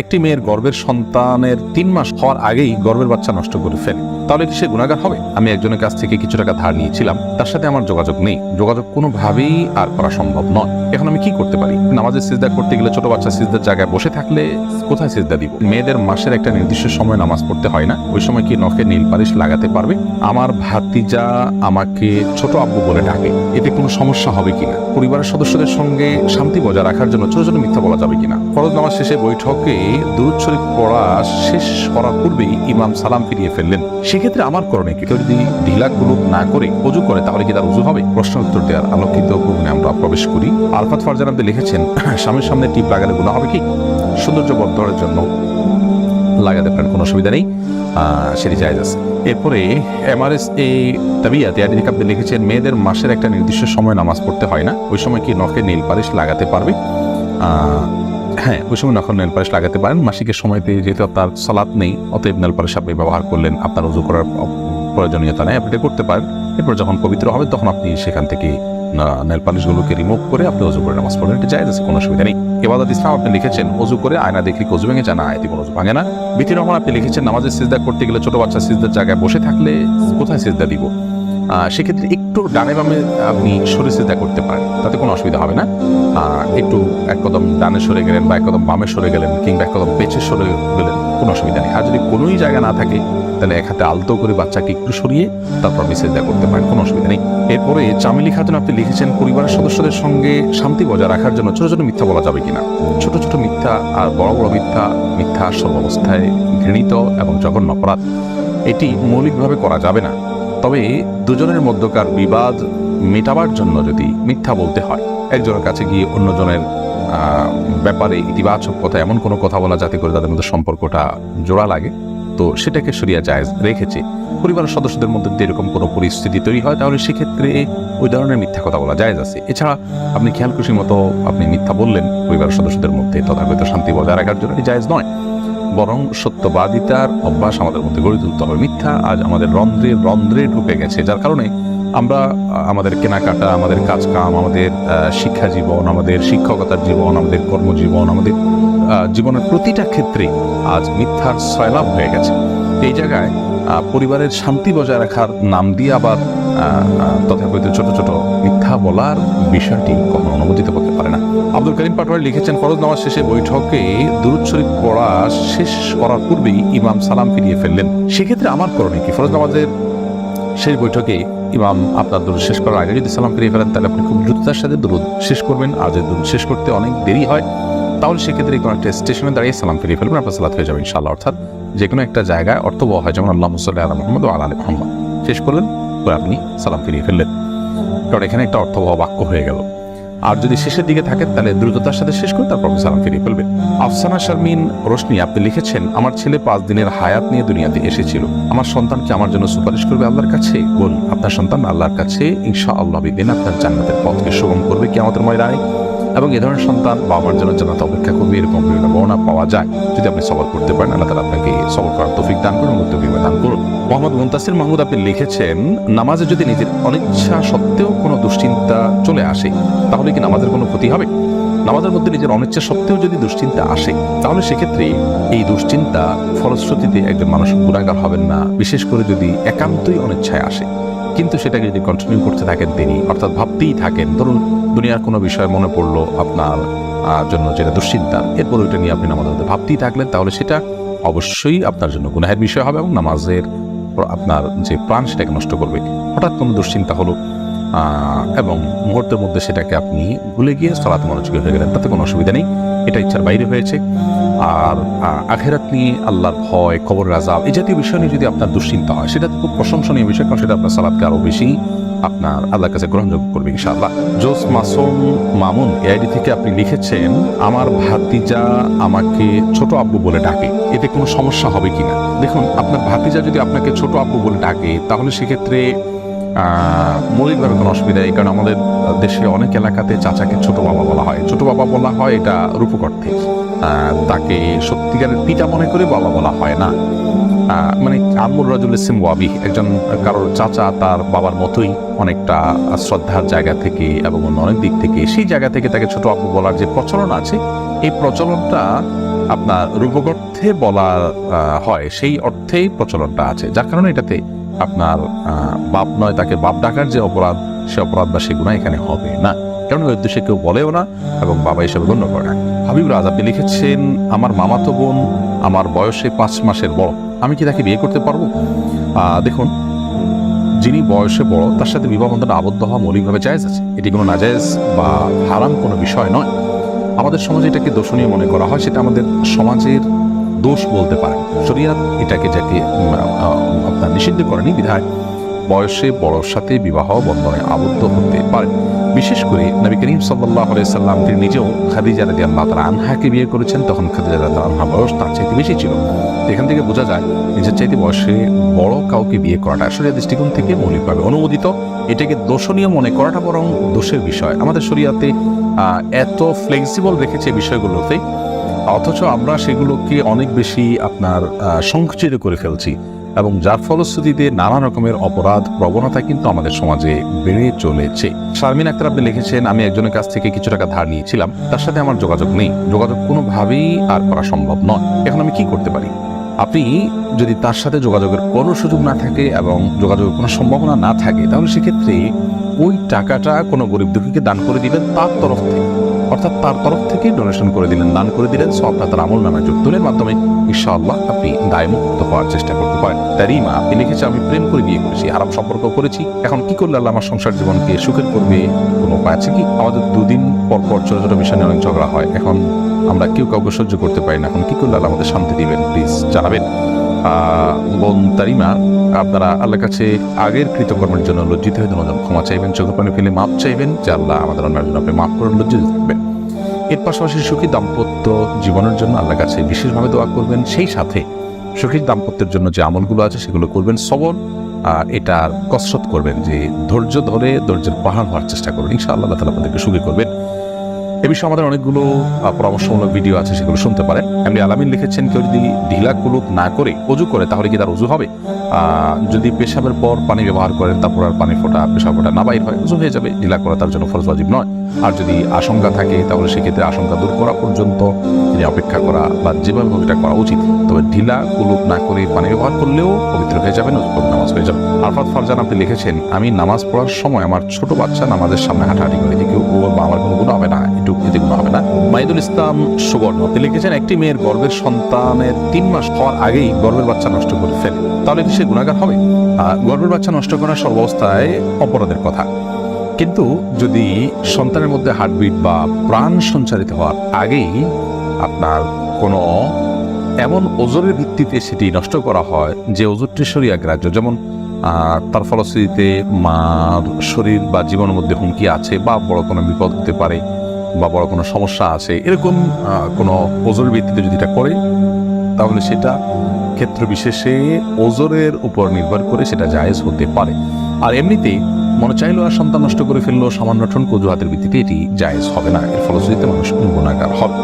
একটি মেয়ের গর্বের সন্তানের তিন মাস হওয়ার আগেই গর্বের বাচ্চা নষ্ট করে ফেলে। তাহলে কি সে গুণাগার হবে? আমি একজনের কাছ থেকে কিছু টাকা ধার নিয়েছিলাম, তার সাথে আমার যোগাযোগ নেই। যোগাযোগ কোনোভাবেই আর করা সম্ভব নয়। এখন আমি কি করতে পারি? নামাজের সিজদা করতে গেলে ছোট বাচ্চা সিজদার জায়গায় বসে থাকলে কোথায় সিজদা দিব? মেয়েদের মাসের একটা নির্দিষ্ট সময় নামাজ পড়তে হয় না। ওই সময় কি নখে নীল পালিশ লাগাতে পারবে? আমার ভাতিজা আমাকে ছোট আব্বু বলে ডাকে। এতে কোনো সমস্যা হবে কিনা পরিবারের সদস্যদের সঙ্গে শান্তি বজায় রাখার জন্য ছোট ছোট মিথ্যা বলা যাবে কিনা ফরজ নামাজ শেষে বৈঠকে দুরুদ শরীফ পড়া শেষ করার পূর্বেই ইমাম সালাম ফিরিয়ে ফেললেন। সেক্ষেত্রে আমার করণে কি? কেউ যদি ঢিলা কুলুপ না করে অজু করে, তাহলে কি তার উজু হবে? প্রশ্ন উত্তর দেওয়ার আলোকিত ভূমিনে আমরা প্রবেশ করি। আলফাত ফারজান আপনি লিখেছেন, স্বামীর সামনে টিপ লাগালে গুণা হবে কি? সৌন্দর্য বর্ধনের জন্য লাগাতে পারেন, কোনো অসুবিধা নেই। সেটি জায়জ আছে। এরপরে এমআরএস এই তাবিয়াতে আদিক আপনি লিখেছেন, মেয়েদের মাসের একটা নির্দিষ্ট সময় নামাজ পড়তে হয় না। ওই সময় কি নখে নীল পালিশ লাগাতে পারবে? হ্যাঁ ওই সময় নখন নেল পালিশ লাগাতে পারেন। মাসিকের সময়তে যেহেতু আপনার সালাত নেই, অতএব নেল পালিশ আপনি ব্যবহার করলেন, আপনার উজু করার প্রয়োজনীয়তা নেই, আপনি করতে পারেন। এরপর যখন পবিত্র হবে, তখন আপনি সেখান থেকে নেল পালিশগুলোকে রিমুভ করে আপনি অজু করে নামাজ পড়লেন এটা আছে, কোনো অসুবিধা নেই। এবাদত ইসলাম আপনি লিখেছেন অজু করে আয়না দেখলে কি অজু ভেঙে যায়? না আয়তি কোনো ভাঙে না। বিতি রহমান আপনি লিখেছেন, নামাজের সিজদা করতে গেলে ছোট বাচ্চা সিজদার জায়গায় বসে থাকলে কোথায় সিজদা দিব? সেক্ষেত্রে একটু ডানে বামে আপনি সরে সিজদা করতে পারেন। তাতে কোনো অসুবিধা হবে না। একটু এক কদম ডানে সরে গেলেন বা এক কদম বামে সরে গেলেন কিংবা এক কদম পেছে সরে গেলেন, কোনো অসুবিধা নেই। আর যদি কোনোই জায়গা না থাকে, তাহলে এক হাতে আলতো করে বাচ্চাকে একটু সরিয়ে তারপর আপনি সেজদা করতে পারেন, কোনো অসুবিধা নেই। এরপরে চামেলি খাতুন আপনি লিখেছেন, পরিবারের সদস্যদের সঙ্গে শান্তি বজায় রাখার জন্য ছোট ছোট মিথ্যা বলা যাবে কিনা? ছোট ছোট মিথ্যা আর বড় বড় মিথ্যা মিথ্যা সর্বাবস্থায় ঘৃণিত এবং জঘন্য অপরাধ, এটি মৌলিকভাবে করা যাবে না। তবে দুজনের মধ্যকার বিবাদ মেটাবার জন্য যদি মিথ্যা বলতে হয়, একজনের কাছে গিয়ে অন্যজনের ব্যাপারে ইতিবাচক কথা, এমন কোনো কথা বলা যাতে করে তাদের মধ্যে সম্পর্কটা জোড়া লাগে, তো সেটাকে সরিয়া জায়েজ রেখেছে। পরিবারের সদস্যদের মধ্যে যদি এরকম কোনো পরিস্থিতি তৈরি হয়, তাহলে সেক্ষেত্রে ওই ধরনের মিথ্যা কথা বলা জায়েজ আছে। এছাড়া আপনি খেয়াল খুশি মতো আপনি মিথ্যা বললেন পরিবারের সদস্যদের মধ্যে, তথাকথিত শান্তি বজায় রাখার জন্য জায়েজ নয়। বরং সত্যবাদিতার অভ্যাস আমাদের মধ্যে গড়ে তুলতে হবে। মিথ্যা আজ আমাদের রন্ধ্রে রন্ধ্রে ঢুকে গেছে, যার কারণে আমরা আমাদের কেনাকাটা, আমাদের কাজ কাম আমাদের শিক্ষা জীবন আমাদের শিক্ষকতার জীবন, আমাদের কর্মজীবন, আমাদের জীবনের প্রতিটা ক্ষেত্রে আজ মিথ্যার সয়লাভ হয়ে গেছে। এই জায়গায় পরিবারের শান্তি বজায় রাখার নাম দিয়ে আবার তথাকথিত ছোট ছোট মিথ্যা বলার বিষয়টি কখনো অনুমোদিত হতে পারে না। আব্দুল করিম পাটোয়ারি লিখেছেন, ফরজ নামাজ শেষে বৈঠকে দুরুদ শরীফ পড়া শেষ করার পূর্বেই ইমাম সালাম ফিরিয়ে ফেললেন। সেক্ষেত্রে আমার করণীয় কি? ফরজ নামাজের শেষ বৈঠকে ইমাম আপনার দূর শেষ করার আগে যদি সালাম ফিরিয়ে ফেলেন, তাহলে আপনি খুব দ্রুততার সাথে দূর শেষ করবেন। আর যদি দূর শেষ করতে অনেক দেরি হয়, তাহলে সেক্ষেত্রে কোনো একটা স্টেশনে দাঁড়িয়ে সালাম ফিরিয়ে ফেলবেন, আপনার সালাত হয়ে যাবে ইনশাআল্লাহ। অর্থাৎ যে কোনো একটা জায়গায় অর্থবহ হয়, যেমন আল্লাহ মুসল্লাহ আলা মোহাম্মদ ও আলা আলী মোহাম্মদ। শেষ করলেন, পরে আপনি সালাম ফিরিয়ে ফেললেন। কারণ এখানে একটা অর্থবহ বাক্য হয়ে গেল। আর যদি শেষের দিকে থাকেন তাহলে দ্রুততার সাথে শেষ করে তারপর সালাম ফিরিয়ে ফেলবেন আফসানা শারমিন রোশনি, আপনি লিখেছেন, আমার ছেলে পাঁচ দিনের হায়াত নিয়ে দুনিয়াতে এসেছিল। আমার সন্তানকে আমার জন্য সুপারিশ করবে আল্লাহর কাছে? বলুন, আপনার সন্তান আল্লাহর কাছে? ইনশা আল্লাহ বিদিন আপনার জান্নাতের পথকে সুগম করবে কি আমাদের ময়দানে। এবং এ ধরনের সন্তান বাবা মার জন্য জান্নাত অপেক্ষা করবে এরকম বিভিন্ন বর্ণনা পাওয়া যায়। যদি আপনি সবর করতে পারেন, আল্লাহ তালা আপনাকে সবর করার তৌফিক দান করুন বিমা দান করুন। মোহাম্মদ মুন্তাসির মাহমুদ আপনি লিখেছেন, নামাজে যদি নিজের অনিচ্ছা সত্ত্বেও কোনো দুশ্চিন্তা চলে আসে, তাহলে কি নামাজের কোনো ক্ষতি হবে? নামাজের মধ্যে নিজের অনিচ্ছা সত্ত্বেও যদি দুশ্চিন্তা আসে, তাহলে সেক্ষেত্রে এই দুশ্চিন্তা ফলশ্রুতিতে একজন মানুষ গুণাগার হবেন না, বিশেষ করে যদি একান্তই অনিচ্ছায় আসে। কিন্তু সেটাকে যদি কন্টিনিউ করতে থাকেন তিনি, অর্থাৎ ভাবতেই থাকেন, ধরুন দুনিয়ার কোনো বিষয় মনে পড়ল আপনার জন্য যেটা দুশ্চিন্তা। এরপর ওইটা নিয়ে আপনি মধ্যে ভাবতেই থাকলেন, তাহলে সেটা অবশ্যই আপনার জন্য গুনাহের বিষয় হবে এবং নামাজের আপনার যে প্রাণ সেটাকে নষ্ট করবে। হঠাৎ কোনো দুশ্চিন্তা হলো এবং মুহূর্তের মধ্যে সেটাকে আপনি ভুলে গিয়ে সলাত মনোযোগী হয়ে গেলেন, তাতে কোনো অসুবিধা নেই। এটা ইচ্ছার বাইরে হয়েছে। আর আখেরাত নিয়ে আল্লাহর ভয় কবর রাজাব, এই জাতীয় বিষয় নিয়ে যদি আপনার দুশ্চিন্তা হয়, সেটা খুব প্রশংসনীয় বিষয়, কারণ সেটা আপনার সালাদকে আরও বেশি আপনার আল্লাহর কাছে গ্রহণযোগ্য করবে ইনশাআল্লাহ। জোস মাসুম মামুন, এআইডি থেকে আপনি লিখেছেন, আমার ভাতিজা আমাকে ছোট আব্বু বলে ডাকে। এতে কোনো সমস্যা হবে কিনা? দেখুন, আপনার ভাতিজা যদি আপনাকে ছোট আব্বু বলে ডাকে, তাহলে সেক্ষেত্রে মৌলিকভাবে কোনো অসুবিধা নেই, কারণ আমাদের দেশে অনেক এলাকাতে চাচাকে ছোট বাবা বলা হয়। ছোট বাবা বলা হয় এটা রূপক অর্থে। তাকে সত্যিকারের পিতা মনে করে বাবা বলা হয় না। মানে আমুর রাজুল ইসিম ওয়াবি, একজন কারোর চাচা তার বাবার মতোই অনেকটা শ্রদ্ধার জায়গা থেকে এবং অন্য অনেক দিক থেকে সেই জায়গা থেকে তাকে ছোট আব্বু বলার যে প্রচলন আছে, এই প্রচলনটা আপনার রূপক অর্থে বলা হয়, সেই অর্থেই প্রচলনটা আছে। যার কারণে এটাতে আপনার বাপ নয়, তাকে বাপ ডাকার যে অপরাধ, সে অপরাধ বা সে গুণা এখানে হবে না। কারণ ওই উদ্দেশ্যে কেউ বলেও না এবং বাবা হিসেবে গণ্য করে না। হাবিব রাজ আপনি লিখেছেন, আমার মামাতো বোন, আমার বয়সে পাঁচ মাসের বড়। আমি কি তাকে বিয়ে করতে পারব? দেখুন, যিনি বয়সে বড়, তার সাথে বিবাহ বন্ধনে আবদ্ধ হওয়া মৌলিকভাবে জায়েজ আছে। এটি কোনো নাজায়েজ বা হারাম কোনো বিষয় নয়। আমাদের সমাজে এটাকে দোষণীয় মনে করা হয়, সেটা আমাদের সমাজের দোষ বলতে পারে। শরিয়াত এটাকে, যাকে আপনার নিষিদ্ধ করেনি বিধায় বয়সে বড়র সাথে বিবাহ বন্ধনে আবদ্ধ হতে পারে। বিশেষ করে নবী করিম সাল্লাহ সাল্লাম, তিনি নিজেও খাদিজা রাজি আল্লাহ আনহাকে বিয়ে করেছেন। তখন খাদিজা রাজি আনহা বয়স তার চাইতে বেশি ছিল। এখান থেকে বোঝা যায়, নিজের চাইতে বয়সে বড় কাউকে বিয়ে করাটা আসলে দৃষ্টিকোণ থেকে মৌলিকভাবে অনুমোদিত। এটাকে দোষণীয় মনে করাটা বরং দোষের বিষয়। আমাদের শরিয়াতে এত ফ্লেক্সিবল রেখেছে বিষয়গুলোতে। অথচ আমরা সেগুলোকে অনেক বেশি আপনার সংকুচিত করে ফেলছি। এবং যার ফলশ্রুতিতে নানা রকমের অপরাধ, প্রবণতা কিন্তু আমাদের সমাজে বেড়ে চলেছে। শারমিন আক্তার আপনি লিখেছেন, আমি একজনের কাছ থেকে কিছু টাকা ধার নিয়েছিলাম, তার সাথে আমার যোগাযোগ নেই। যোগাযোগ কোনোভাবেই আর করা সম্ভব নয়। এখন আমি কি করতে পারি? আপনি যদি তার সাথে যোগাযোগের কোনো সুযোগ না থাকে এবং যোগাযোগের কোনো সম্ভাবনা না থাকে, তাহলে সেক্ষেত্রে ওই টাকাটা কোনো গরিব দুঃখীকে দান করে দিবেন তার তরফ থেকে। অর্থাৎ তার তরফ থেকে ডোনেশন করে দিলেন, দান করে দিলেন, সবটা তার আমল নামে দিলেন। মাধ্যমে ইনশাআল্লাহ আপনি দায়মুক্ত হওয়ার চেষ্টা করতে পারেন। তারিমা আপনি লিখেছে, আমি প্রেম করে বিয়ে করেছি আরাম সম্পর্ক করেছি। এখন কি করলে আল্লাহ আমার সংসার জীবনকে সুখের করবে? কোনো উপায় আছে কি? আমাদের দুদিন পর পর ছোট ছোট বিষয় নিয়ে অনেক ঝগড়া হয়। এখন আমরা কেউ কাউকে সহ্য করতে পারি না। এখন কি করলে আল্লাহ আমাদের শান্তি দিবেন? প্লিজ জানাবেন। বোন তারিমা আপনারা আল্লাহর কাছে আগের কৃতকর্মের জন্য লজ্জিত হয়ে তোমাদের ক্ষমা চাইবেন, চোখের পানি ফেলে মাপ চাইবেন, যে আল্লাহ আমাদের অন্যের জন্য আপনি মাফ করে লজ্জিত থাকবেন এর পাশাপাশি সুখী দাম্পত্য জীবনের জন্য আল্লাহর কাছে বিশেষভাবে দোয়া করবেন, সেই সাথে সুখী দাম্পত্যের জন্য যে আমলগুলো আছে সেগুলো করবেন, সবর, আর এটার কসরত করবেন, যে ধৈর্য ধরে ধৈর্যের পাহাড় হওয়ার চেষ্টা করবেন ইনশাআল্লাহ আল্লাহ তালা আপনাদেরকে সুখী করবেন। এ বিষয়ে আমাদের অনেকগুলো পরামর্শমূলক ভিডিও আছে, সেগুলো শুনতে পারেন। এমনি আলামিন লিখেছেন, কেউ যদি ঢিলা কুলুপ না করে, অজু করে, তাহলে কি তার অজু হবে? যদি পেশাবের পর পানি ব্যবহার করেন, তারপর আর পানি ফোটা পেশাব ফোটা না বাইর হয়, অজু হয়ে যাবে। ঢিলা করা তার জন্য ফরজ ওয়াজিব নয়। আর যদি আশঙ্কা থাকে, তাহলে সেক্ষেত্রে আশঙ্কা দূর করা পর্যন্ত তিনি অপেক্ষা করা বা যেভাবে হোক এটা করা উচিত। তবে ঢিলা কুলুপ না করে পানি ব্যবহার করলেও পবিত্র হয়ে যাবেন অজু নামাজ হয়ে যাবে। আরফাত ফারজান, আপনি লিখেছেন, আমি নামাজ পড়ার সময় আমার ছোট বাচ্চা নামাজের সামনে হাঁটাহাঁটি করে। ও বা আমার কোনো মাইদুল ইসলাম সুবর্ণ। তিনি লিখেছেন, একটি মেয়ের গর্ভের সন্তানের তিন মাস হওয়ার আগেই গর্ভের বাচ্চা নষ্ট করে ফেলে। তাহলে কি সে গুণাগার হবে? গর্ভের বাচ্চা নষ্ট করা সর্বাবস্থায় অপরাধের কথা। কিন্তু যদি সন্তানের মধ্যে হার্টবিট বা প্রাণ সঞ্চারিত হওয়ার আগেই আপনার কোনো এমন ওজোরের ভিত্তিতে সেটি নষ্ট করা হয় যে ওজোরটি সরিয়া গ্রাহ্য যেমন তার ফলশ্রুতিতে মার শরীর বা জীবনের মধ্যে হুমকি আছে বা বড় কোনো বিপদ হতে পারে। বা বড় কোনো সমস্যা আছে, এরকম কোনো ওজোর ভিত্তিতে যদি এটা করে, তাহলে সেটা ক্ষেত্র বিশেষে ওজোরের উপর নির্ভর করে সেটা জায়েজ হতে পারে। আর এমনিতে মনে চাইলো আর সন্তান নষ্ট করে ফেলল সামান্য ঠন কজুহাতের ভিত্তিতে এটি জায়েজ হবে না। এর ফলশ্রুতিতে মানুষ গুণাগার হবে।